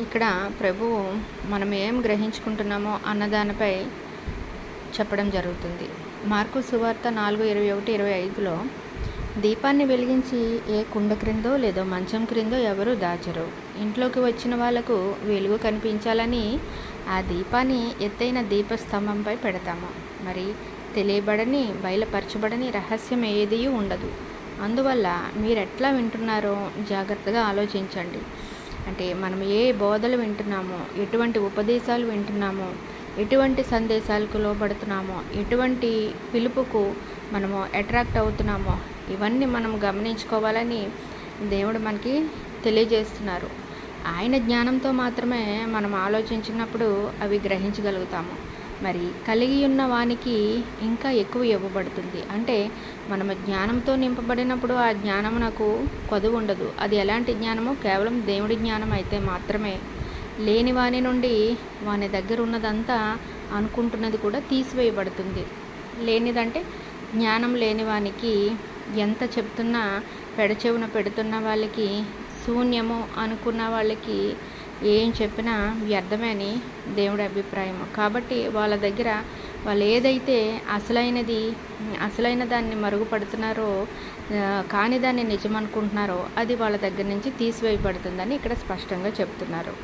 ఇక్కడ ప్రభువు మనం ఏం గ్రహించుకుంటున్నామో అన్నదానిపై చెప్పడం జరుగుతుంది. మార్కు సువార్త నాలుగు ఇరవై ఒకటి ఇరవై ఐదులో దీపాన్ని వెలిగించి ఏ కుండ క్రిందో లేదో మంచం క్రిందో ఎవరు దాచరు. ఇంట్లోకి వచ్చిన వాళ్ళకు వెలుగు కనిపించాలని ఆ దీపాన్ని ఎత్తైన దీపస్తంభంపై పెడతాము. మరి తెలియబడని బయలుపరచబడని రహస్యం ఏదీ ఉండదు. అందువల్ల మీరు ఎట్లా వింటున్నారో జాగ్రత్తగా ఆలోచించండి. అంటే మనం ఏ బోధలు వింటున్నామో ఎటువంటి ఉపదేశాలు వింటున్నామో ఎటువంటి సందేశాలకు లోబడుతున్నామో ఎటువంటి పిలుపుకు మనము అట్రాక్ట్ అవుతున్నామో ఇవన్నీ మనం గమనించుకోవాలని దేవుడు మనకి తెలియజేస్తున్నారు. ఆయన జ్ఞానంతో మాత్రమే మనం ఆలోచించినప్పుడు అవి గ్రహించగలుగుతాము. మరి కలిగి ఉన్న వానికి ఇంకా ఎక్కువ ఇవ్వబడుతుంది. అంటే మనము జ్ఞానంతో నింపబడినప్పుడు ఆ జ్ఞానము నాకు కొదువు ఉండదు. అది ఎలాంటి జ్ఞానమో కేవలం దేవుడి జ్ఞానం అయితే మాత్రమే. లేని వాని నుండి వాని దగ్గర ఉన్నదంతా అనుకుంటున్నది కూడా తీసివేయబడుతుంది. లేనిదంటే జ్ఞానం లేని వానికి ఎంత చెప్తున్నా పెడచెవున పెడుతున్న వాళ్ళకి శూన్యము అనుకున్న వాళ్ళకి ఏం చెప్పినా వ్యర్థమే అని దేవుడి అభిప్రాయం. కాబట్టి వాళ్ళ దగ్గర వాళ్ళు ఏదైతే అసలైనది అసలైన దాన్ని మరుగుపడుతున్నారో కానీ కాని దాన్ని నిజం అనుకుంటున్నారో అది వాళ్ళ దగ్గర నుంచి తీసివేయబడుతుందని ఇక్కడ స్పష్టంగా చెప్తున్నారు.